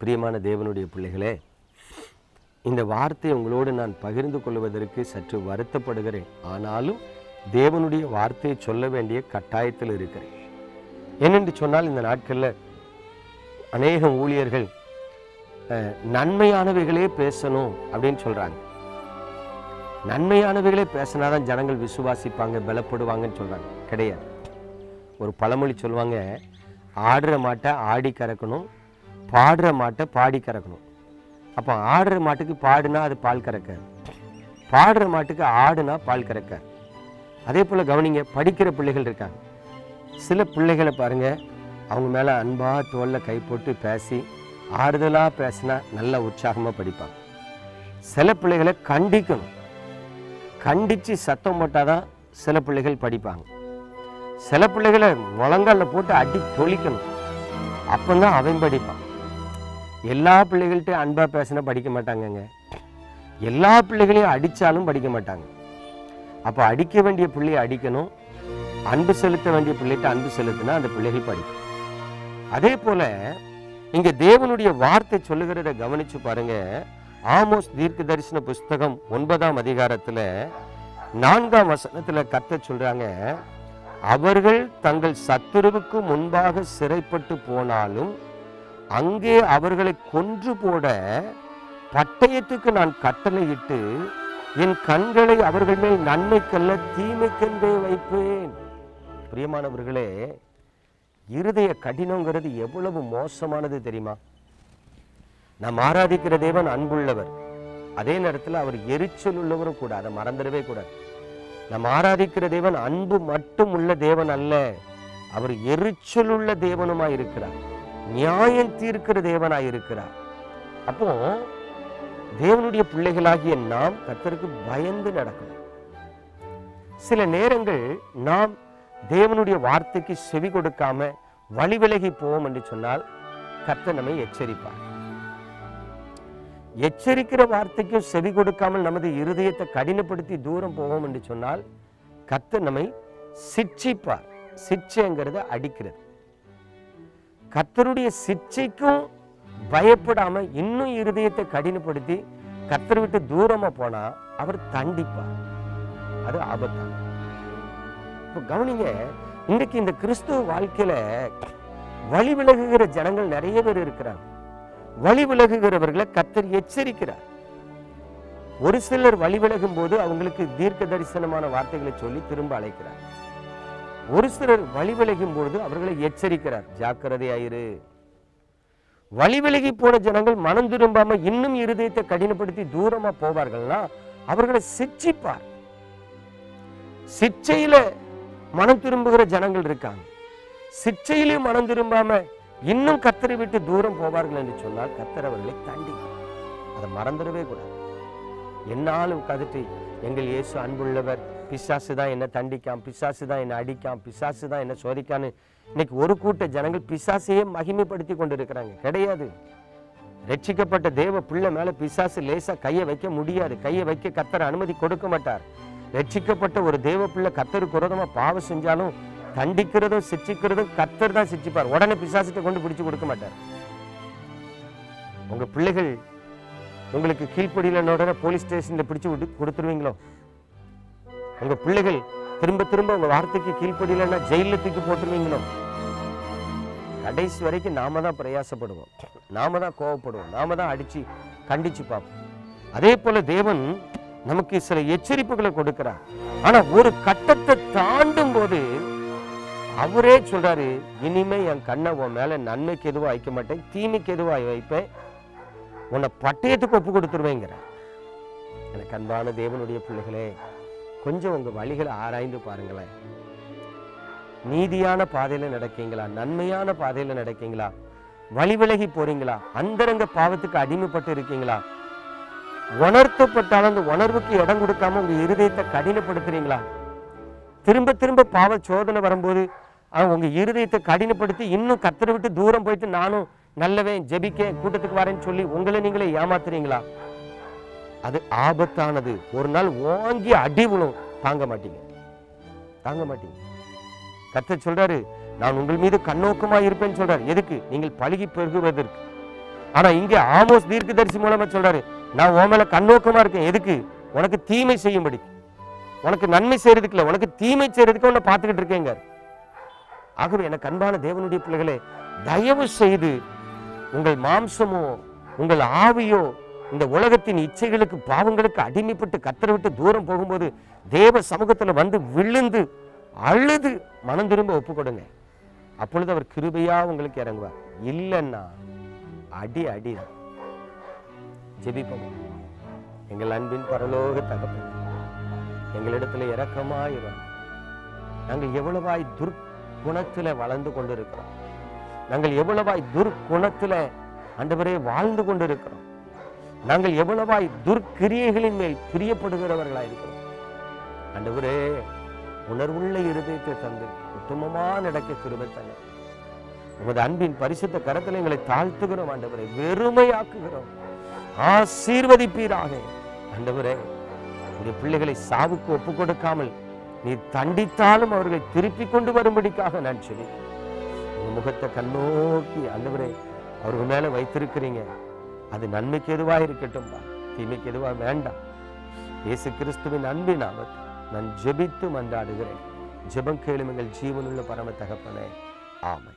பிரியமான தேவனுடைய பிள்ளைகளே இந்த வார்த்தை உங்களோடு நான் பகிர்ந்து கொள்வதற்கு சற்று வருத்தப்படுகிறேன். ஆனாலும் தேவனுடைய வார்த்தையை சொல்ல வேண்டிய கட்டாயத்தில் இருக்கிறேன். என்னென்று சொன்னால் இந்த நாட்களில் அநேக ஊழியர்கள் நன்மையானவைகளே பேசணும் அப்படின்னு சொல்கிறாங்க நன்மையானவைகளே பேசினாதான் ஜனங்கள் விசுவாசிப்பாங்க பலப்படுவாங்கன்னு சொல்கிறாங்க கிடையாது. ஒரு பழமொழி சொல்லுவாங்க ஆடுற மாட்டை ஆடி கறக்கணும் பாடுற மாட்டை பாடி கறக்கணும். அப்போ ஆடுற மாட்டுக்கு பாடுனா அது பால் கறக்க. பாடுற மாட்டுக்கு ஆடுனா பால் கறக்க. அதே போல் கவனிங்க படிக்கிற பிள்ளைகள் இருக்காங்க. சில பிள்ளைகளை பாருங்க அவங்க மேலே அன்பாக தோளில் கை போட்டு பேசி ஆறுதலாக பேசினா நல்லா உற்சாகமாக படிப்பாங்க. சில பிள்ளைகளை கண்டிக்கணும். கண்டித்து சத்தம் போட்டால் தான் சில பிள்ளைகள் படிப்பாங்க. சில பிள்ளைகளை முழங்கால போட்டு அடி பொழிக்கும் அப்போ தான் அவன் படிப்பான். எல்லா பிள்ளைகள்கிட்ட அன்பா பேசினா படிக்க மாட்டாங்கங்க. எல்லா பிள்ளைகளையும் அடிச்சாலும் படிக்க மாட்டாங்க. அப்போ அடிக்க வேண்டிய பிள்ளையை அடிக்கணும். அன்பு செலுத்த வேண்டிய பிள்ளைகிட்ட அன்பு செலுத்தினா அந்த பிள்ளைகள் படிக்கும். அதே போல இங்கே தேவனுடைய வார்த்தை சொல்லுகிறத கவனிச்சு பாருங்க. ஆமோஸ் தீர்க்க தரிசன புஸ்தகம் ஒன்பதாம் அதிகாரத்துல நான்காம் வசனத்துல கத்த சொல்றாங்க அவர்கள் தங்கள் சத்துருவுக்கு முன்பாக சிறைப்பட்டு போனாலும் அங்கே அவர்களை கொன்று போட பட்டயத்துக்கு நான் கட்டளையிட்டு என் கண்களை அவர்கள் மேல் நன்மைக்கல்ல தீமைக்கென்றே வைப்பேன். பிரியமானவர்களே இருதய கடினங்கிறது எவ்வளவு மோசமானது தெரியுமா? நாம் ஆராதிக்கிற தேவன் அன்புள்ளவர். அதே நேரத்தில் அவர் எரிச்சல் உள்ளவரும் கூட அதை மறந்துடவே கூடாது. நம் ஆராதிக்கிற தேவன் அன்பு மட்டும் உள்ள தேவன் அல்ல அவர் எரிச்சல் உள்ள தேவனுமா இருக்கிறார். நியாயம் தீர்க்கிற தேவனாய் இருக்கிறார். அப்போ தேவனுடைய பிள்ளைகளாகிய நாம் கர்த்தருக்கு பயந்து நடக்கணும். சில நேரங்கள் நாம் தேவனுடைய வார்த்தைக்கு செவி கொடுக்காம வழி விலகி போவோம் என்று சொன்னால் கர்த்தர் நம்மை எச்சரிப்பார். எச்சரிக்கிற வார்த்தைக்கும் செவி கொடுக்காமல் நமது இருதயத்தை கடினப்படுத்தி தூரம் போவோம் என்று சொன்னால் கர்த்தர் நம்மை சிட்சிப்பார். சிட்சைங்கிறத அடிக்கிறது. கத்தருடைய சிச்சைக்கும் பயப்படாம இன்னும் இருதயத்தை கடினப்படுத்தி கத்தர் விட்டு தூரமா போனா அவர் தண்டிப்பார். அது ஆபத்தான் இப்போ கவனிங்க இன்றைக்கு இந்த கிறிஸ்துவ வாழ்க்கையில வழி விலகுகிற ஜனங்கள் நிறைய பேர் இருக்கிறாங்க. வழி விலகுகிறவர்களை கத்தர் எச்சரிக்கிறார். ஒரு சிலர் வழி விலகும் போது அவங்களுக்கு தீர்க்க தரிசனமான வார்த்தைகளை சொல்லி திரும்ப அழைக்கிறார். ஒரு சிலர் வழி விலகும் பொழுது அவர்களை எச்சரிக்கிறார். ஜாக்கிரதையாயிரு. வழி விலகி போன ஜனங்கள் மனம் திரும்பாம இன்னும் இருதயத்தை கடினப்படுத்தி தூரமா போவார்கள்னா அவர்களை சிச்சிப்பார். சிச்சையில மனம் திரும்புகிற ஜனங்கள் இருக்காங்க. சிச்சையிலையும் மனம் திரும்பாம இன்னும் கத்தரை விட்டு தூரம் போவார்கள் என்று சொன்னால் கத்தர் அவர்களை தண்டிக்கும் அதை மறந்துடவே கூடாது. என்னாலும் கதட்டி எங்கள் இயேசு அன்புள்ளவர். பிசாசு தான் என்ன தண்டிக்காம் பிசாசு தான் என்ன அடிக்காம் பிசாசு தான் என்ன சோதிக்கான்னு இன்னைக்கு ஒரு கூட்ட ஜனங்கள் பிசாசையே மகிமைப்படுத்தி கொண்டு இருக்கிறாங்க கிடையாது. ரட்சிக்கப்பட்ட தேவ பிள்ளை மேல பிசாசு லேசா கையை வைக்க முடியாது. கையை வைக்க கத்தரை அனுமதி கொடுக்க மாட்டார். ரட்சிக்கப்பட்ட ஒரு தேவ பிள்ளை கத்தருக்கு விரோதமா பாவம் செஞ்சாலும் தண்டிக்கிறதும் சிச்சிக்கிறதும் கத்தர் தான் சிச்சிப்பார். உடனே பிசாசிட்ட கொண்டு பிடிச்சு கொடுக்க மாட்டார். உங்க பிள்ளைகள் உங்களுக்கு கீழ்ப்படியில் உடனே போலீஸ் ஸ்டேஷனில் பிடிச்சு விட்டு கொடுத்துருவீங்களோ? உங்க பிள்ளைகள் திரும்ப திரும்ப உங்க வார்த்தைக்கு கீழ்ப்படியிலன்னா ஜெயில தூக்கி போட்டுருவீங்களோ? கடைசி வரைக்கும் நாம தான் பிரயாசப்படுவோம். நாம தான் கோவப்படுவோம். நாம தான் அடிச்சு கண்டிச்சு பார்ப்போம். அதே போல தேவன் நமக்கு சில எச்சரிப்புகளை கொடுக்கிறார். ஆனா ஒரு கட்டத்தை தாண்டும் போது அவரே சொல்றாரு இனிமே என் கண்ணை உன் மேல நன்மைக்கு எதுவும் வைக்க மாட்டேன் தீமைக்கு எதுவும் வைப்பேன் உன்னை பட்டயத்துக்கு ஒப்பு கொடுத்துருவேங்கிற. எனக்கு அன்பான தேவனுடைய பிள்ளைகளே கொஞ்சம் உங்க வழிகளை ஆராய்ந்து பாருங்களேன். நீதியான பாதையில் நடக்கீங்களா? நன்மையான பாதையில் நடக்கீங்களா? வழி விலகி போறீங்களா? அந்தரங்க பாவத்துக்கு அடிமைப்பட்டு இருக்கீங்களா? உணர்த்தப்பட்டாலும் அந்த உணர்வுக்கு இடம் கொடுக்காம உங்க இருதயத்தை கடினப்படுத்துறீங்களா? திரும்ப திரும்ப பாவ சோதனை வரும்போது அவன் உங்க இருதயத்தை கடினப்படுத்தி இன்னும் கத்தரை விட்டு தூரம் போயிட்டு நானும் நல்லவன் ஜெபிக்க கூட்டத்துக்கு வரேன்னு சொல்லி உங்களை நீங்களே ஏமாத்துறீங்களா? அது ஆபத்தானது. ஒரு நாள் ஓங்கி அடி விழும். தாங்க மாட்டீங்க. தாங்க மாட்டீங்க. கத்த சொல்றாரு நான் உங்கள் மீது கண்ணோக்கமா இருப்பேன்னு சொல்றாரு. எதுக்கு? நீங்கள் பழகி பெருகுவதற்கு. ஆனா இங்க ஆமோஸ் தீர்க்க தரிசி மூலமா சொல்றாரு நான் உன் மேல கண்ணோக்கமா இருக்கேன். எதுக்கு? உனக்கு தீமை செய்யும்படி உனக்கு நன்மை செய்யறதுக்கு இல்ல உனக்கு தீமை செய்யறதுக்கு உன்னை பார்த்துக்கிட்டு இருக்கேங்க. ஆகவே எனக்கு அன்பான தேவனுடைய பிள்ளைகளே தயவு செய்து உங்கள் மாம்சமோ உங்கள் ஆவியோ இந்த உலகத்தின் இச்சைகளுக்கு பாவங்களுக்கு அடிமைப்பட்டு கத்தரை விட்டு தூரம் போகும்போது தேவ சமூகத்துல வந்து விழுந்து அழுது மனம் திரும்ப ஒப்பு கொடுங்க அப்பொழுது அவர் கிருபையா உங்களுக்கு இறங்குவார். இல்லைன்னா அடி அடி ஜெபிப்போம். எங்கள் அன்பின் பரலோக தகப்பு எங்களிடத்துல இறக்கமாயிரும் நாங்கள் எவ்வளவாய் துர்க்குணத்துல வளர்ந்து கொண்டிருக்கிறோம். நாங்கள் எவ்வளவாய் துர்க்குணத்தில் ஆண்டவரே வாழ்ந்து கொண்டிருக்கிறோம். நாங்கள் எவ்வளவாய் துர்க்கிரியைகளின் மேல் பிரியப்படுகிறவர்களாக இருக்கிறோம் ஆண்டவரே உணர்வுள்ள இருதயத்தை தந்து உத்தமமான நடக்க கிருபை தங்க உமது அன்பின் பரிசுத்த கரத்தில் எங்களை தாழ்த்துகிறோம் ஆண்டவரே. வெறுமையாக்குகிறோம். ஆசீர்வதிப்பீராக. ஆண்டவரே உடைய பிள்ளைகளை சாவுக்கு ஒப்பு கொடுக்காமல் நீ தண்டித்தாலும் அவர்களை திருப்பி கொண்டு வரும்படிக்காக நான் சொல்லி உங்க முகத்தை கண்ணோக்கி ஆண்டவரே அவர்கள் மேல வைத்திருக்கிறீங்க. அது நன்மைக்கு எதுவா இருக்கட்டும் தீமைக்கு எதுவா வேண்டாம். இயேசு கிறிஸ்துவின் அன்பின் நாமத்தில் நான் ஜெபித்து மன்றாடுகிறேன். ஜெபம் கேளும் எங்கள் ஜீவனுள்ள பரம தகப்பனே. ஆமை